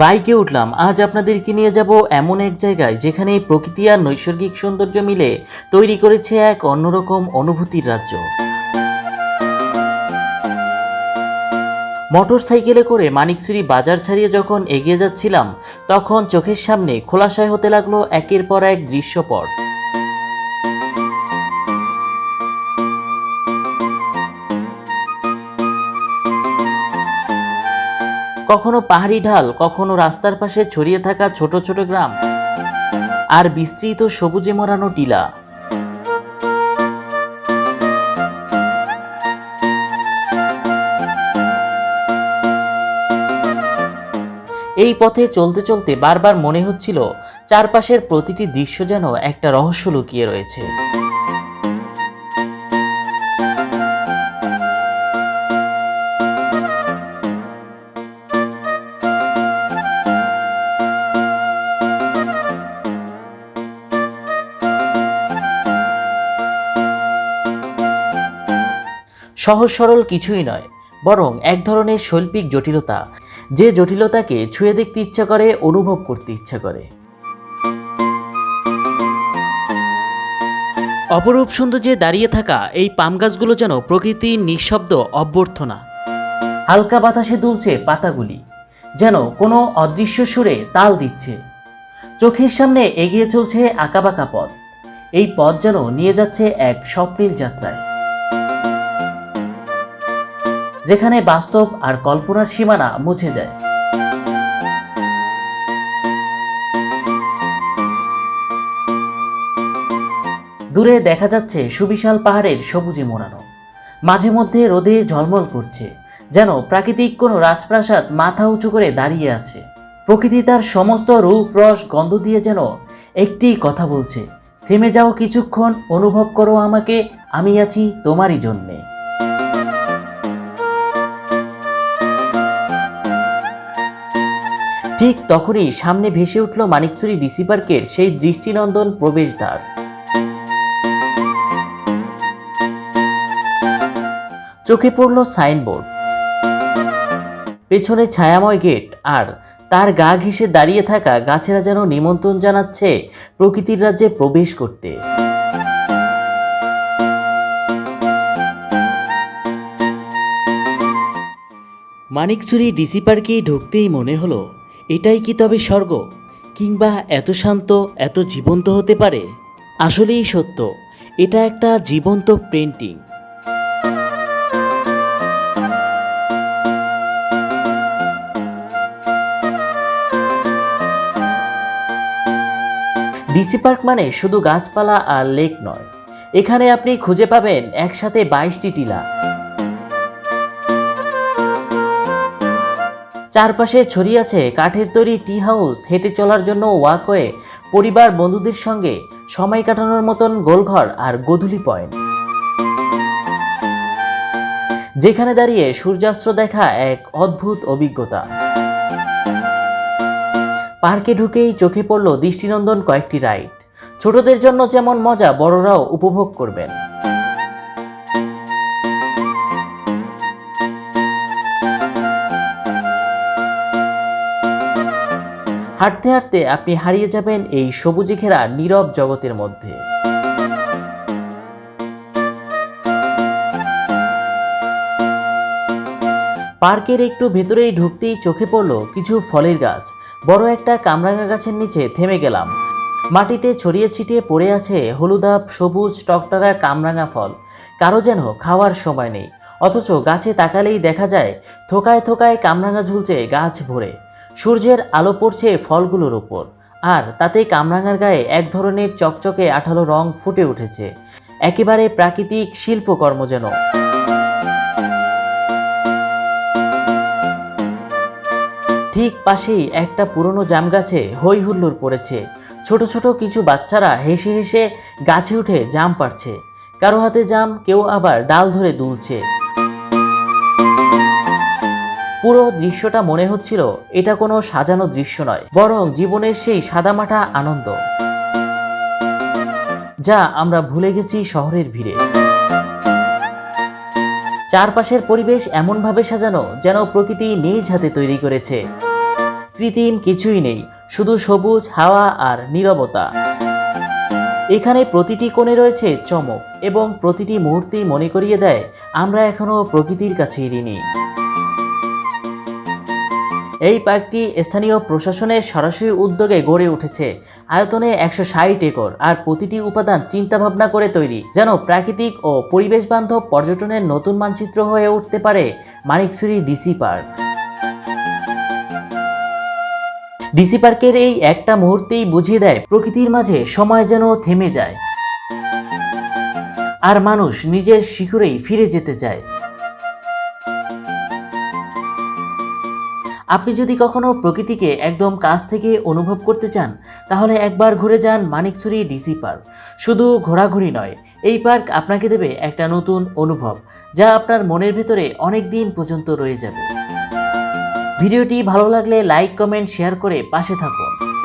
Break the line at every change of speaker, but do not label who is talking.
বাইকে উঠলাম। আজ আপনাদেরকে নিয়ে যাব এমন এক জায়গায় যেখানে প্রকৃতি আর নৈসর্গিক সৌন্দর্য মিলে তৈরি করেছে এক অন্যরকম অনুভূতির রাজ্য। মোটর সাইকেলে করে মানিকসুরি বাজার ছাড়িয়ে যখন এগিয়ে যাচ্ছিলাম, তখন চোখের সামনে খোলাশায় হতে লাগল একের পর এক দৃশ্যপট। কখনো পাহাড়ি ঢাল, কখনো রাস্তার পাশে ছড়িয়ে থাকা ছোট ছোট গ্রাম। আর বিস্তৃত সবুজে মোড়ানো টিলা। এই পথে চলতে চলতে বারবার মনে হচ্ছিল, চারপাশের প্রতিটি দৃশ্য যেন একটা রহস্য লুকিয়ে রয়েছে। সহজ সরল কিছুই নয়, বরং এক ধরনের শৈল্পিক জটিলতা, যে জটিলতাকে ছুঁয়ে দেখতে ইচ্ছা করে, অনুভব করতে ইচ্ছা করে। অপরূপ সৌন্দর্যে দাঁড়িয়ে থাকা এই পাম গাছগুলো যেন প্রকৃতির নিঃশব্দ অভ্যর্থনা। হালকা বাতাসে দুলছে পাতাগুলি, যেন কোনো অদৃশ্য সুরে তাল দিচ্ছে। চোখের সামনে এগিয়ে চলছে আঁকাবাঁকা পথ, এই পথ যেন নিয়ে যাচ্ছে এক স্বপ্নীল যাত্রায়। যেখানে বাস্তব আর কল্পনার সীমানা মুছে যায়। দূরে দেখা যাচ্ছে সুবিশাল পাহাড়ের সবুজে মোড়ানো। মাঝে মধ্যে রোদে ঝলমল করছে, যেন প্রাকৃতিক কোনো রাজপ্রাসাদ মাথা উঁচু করে দাঁড়িয়ে আছে। প্রকৃতি তার সমস্ত রূপ, রস, গন্ধ দিয়ে যেন একটি কথা বলছে, থেমে যাও কিছুক্ষণ, অনুভব করো আমাকে, আমি আছি তোমারই জন্যে। ঠিক তখনই সামনে ভেসে উঠল মানিকছড়ি ডিসি পার্কের সেই দৃষ্টিনন্দন প্রবেশদ্বার। চোখে পড়ল সাইনবোর্ড। পেছনে ছায়াময় গেট আর তার গা ঘেঁষে দাঁড়িয়ে থাকা গাছেরা যেন নিমন্ত্রণ জানাচ্ছে প্রকৃতির রাজ্যে প্রবেশ করতে। মানিকছড়ি ডিসি পার্কে ঢুকতেই মনে হলো এটাই কি তবে স্বর্গ? কিংবা এত শান্ত, এত জীবন্ত হতে পারে? আসলেই সত্য, এটা একটা জীবন্ত পেন্টিং ডিসি পার্ক মানে শুধু গাছপালা আর লেক নয়। এখানে আপনি খুঁজে পাবেন একসাথে বাইশটি টিলা। চারপাশে ছড়িয়ে আছে কাঠের তৈরি টি হাউস। হেঁটে চলার জন্য ওয়াকওয়ে, পরিবার বন্ধুদের সঙ্গে, সময় কাটানোর মতন গোলঘর আর গোধূলি পয়েন্ট। যেখানে দাঁড়িয়ে সূর্যাস্ত দেখা এক অদ্ভুত অভিজ্ঞতা। পার্কে ঢুকেই চোখে পড়ল দৃষ্টিনন্দন কয়েকটি রাইড। ছোটদের জন্য যেমন মজা, বড়রাও উপভোগ করবেন। হাঁটতে হাঁটতে আপনি হারিয়ে যাবেন এই সবুজে ঘেরা নীরব জগতের মধ্যে। পার্কের একটু ভেতরেই ঢুকতেই চোখে পড়ল কিছু ফলের গাছ। বড় একটা কামরাঙা গাছের নিচে থেমে গেলাম। মাটিতে ছড়িয়ে ছিটিয়ে পড়ে আছে হলুদাব সবুজ, টকটকা কামরাঙা ফল। কারও যেন খাওয়ার সময় নেই। অথচ গাছে তাকালেই দেখা যায়, থোকায় থোকায় কামরাঙা ঝুলছে গাছ ভরে। সূর্যের আলো পড়ছে ফলগুলোর ওপর, আর তাতে কামরাঙার গায়ে এক ধরনের চকচকে আঠালো রং ফুটে উঠেছে। একেবারে প্রাকৃতিক শিল্পকর্ম যেন। ঠিক পাশেই একটা পুরনো জাম গাছে হই হুল্লোড় পড়েছে। ছোট ছোট কিছু বাচ্চারা হেসে হেসে গাছে উঠে জাম পাড়ছে। কারও হাতে জাম, কেউ আবার ডাল ধরে দুলছে। পুরো দৃশ্যটা মনে হচ্ছিল এটা কোনো সাজানো দৃশ্য নয়, বরং জীবনের সেই সাদামাটা আনন্দ, যা আমরা ভুলে গেছি শহরের ভিড়ে। চারপাশের পরিবেশ এমনভাবে সাজানো যেন প্রকৃতি নিজ হাতে তৈরি করেছে। কৃত্রিম কিছুই নেই, শুধু সবুজ, হাওয়া আর নীরবতা। এখানে প্রতিটি কোণে রয়েছে চমক এবং প্রতিটি মুহূর্তেই মনে করিয়ে দেয়, আমরা এখনও প্রকৃতির কাছেই ঋণী। এই পার্কটি স্থানীয় প্রশাসনের সরাসরি উদ্যোগে গড়ে উঠেছে। আয়তনে একশো ষাট একর আর প্রতিটি উপাদান চিন্তাভাবনা করে তৈরি, যেন প্রাকৃতিক ও পরিবেশ বান্ধব পর্যটনের নতুন মানচিত্র হয়ে উঠতে পারে মানিকছড়ি ডিসি পার্ক। ডিসি পার্কের এই একটা মুহূর্তেই বুঝিয়ে দেয়, প্রকৃতির মাঝে সময় যেন থেমে যায়। আর মানুষ নিজের শিখরেই ফিরে যেতে চায়। আপনি যদি কখনো প্রকৃতিকে একদম কাছ থেকে অনুভব করতে চান, তাহলে একবার ঘুরে যান মানিকছুরি ডিসি পার্ক। শুধু ঘোরাঘুরি নয়, এই পার্ক আপনাকে দেবে একটা নতুন অনুভব, যা আপনার মনের ভিতরে অনেক দিন পর্যন্ত রয়ে যাবে। ভিডিওটি ভালো লাগলে লাইক, কমেন্ট, শেয়ার করে পাশে থাকুন।